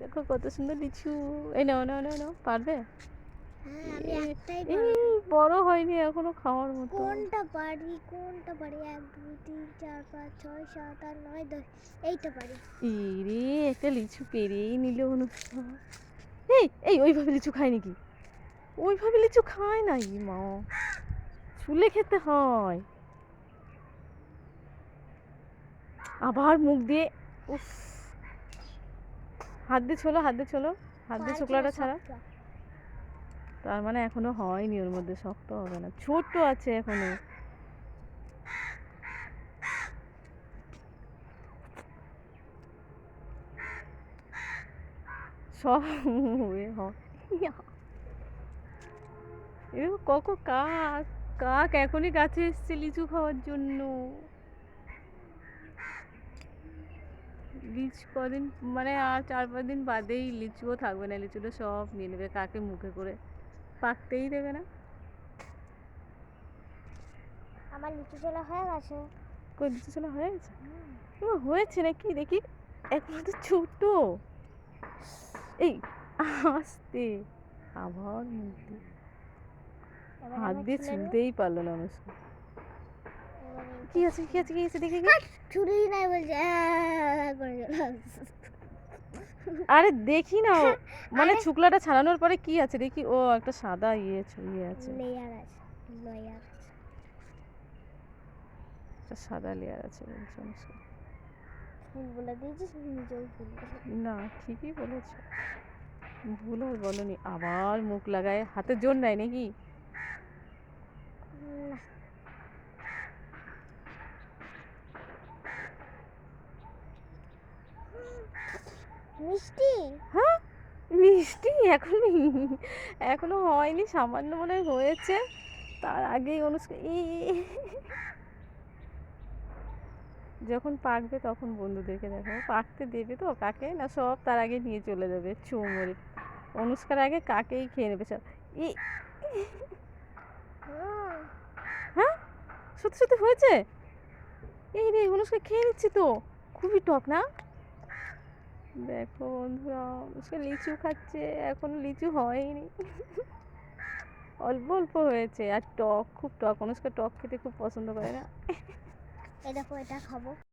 দেখো কত সুন্দর লিচু। এই নাও নাও নাও নাও পারবে? হ্যাঁ এই বড় হয়নি এখনও খাওয়ার মতো। কোনটা পারি কোনটা পারি এক দুই তিন চার পাঁচ ছয় সাত আট নয় দশ এইটা পারি ইরে একটা লিচু পেরেই নিল অনুষ্ঠান এই এই ওইভাবে লিচু খায় নাকি? ওইভাবে লিচু খায় না ই মা। চুলে খেতে হয়। আবার মুখ দিয়ে উফ। হাত দিয়ে ছোলো হাত দিয়ে ছোলো। হাত দিয়ে ছোকলাটা ছাড়া। তার মানে এখনও হয়নি ওর মধ্যে শক্ত হবে না। ছোট্ট আছে এখনও। সব হয় কত কাক কাক এখনই গাছে এসছে লিচু খাওয়ার জন্য। লিচু কদিন মানে আর চার পাঁচ দিন বাদেই লিচুও থাকবে না লিচুটা সব নিয়ে নেবে কাকে মুখে করে? পাকতেই দেবে না। আমার লিচু চলা হয়ে গেছে। কই লিচু চলা হয়ে গেছে? ও হয়েছে নাকি? দেখি তো ছোট এই আস্তে আবার মুখ দিয়ে। হাত দিয়ে ছুলতেই পারল না এই- কি আছে কি আছে কি আছে দেখি ছুরি নাই বলছে। আরে দেখি না মানে শুক্লাটা ছাড়ানোর পরে কি আছে? দেখি ও একটা সাদা ইয়ে ছ- ইয়ে আছে। লেয়ার আছে লেয়ার একটা সাদা লেয়ার আছে বলছে ভুল বলে দিয়েছিস নিজেও ভুল না ঠিকই বলেছ। ভুল আর বলনি আবার মুখ লাগায় হাতে জোর নেয় নাকি না মিষ্টি? হ্যাঁ মিষ্টি এখনই, এখনও হয়নি, সামান্য মনে হয় হয়েছে। তার আগেই অনুষ্কা, ই যখন পাকবে তখন বন্ধুদেরকে দেখাবো। পাকতে দেবে তো কাকে? না সব তার আগে নিয়ে চলে যাবে চুমড়ে অনুষ্কার আগে কাকেই খেয়ে নেবে? সব ই। হ্যাঁ সত্যি সত্যি হয়েছে? এই রে, অনুষ্কা খেয়ে নিচ্ছে তো। খুবই টক, না? দেখো বন্ধুরা, আজকে লিচু খাচ্ছে, এখন লিচু হয়নি। অল্প অল্প হয়েছে, আর টক, খুব টক, অনুষ্কা টক খেতে খুব পছন্দ করে না। এই দেখো, এটা খাব।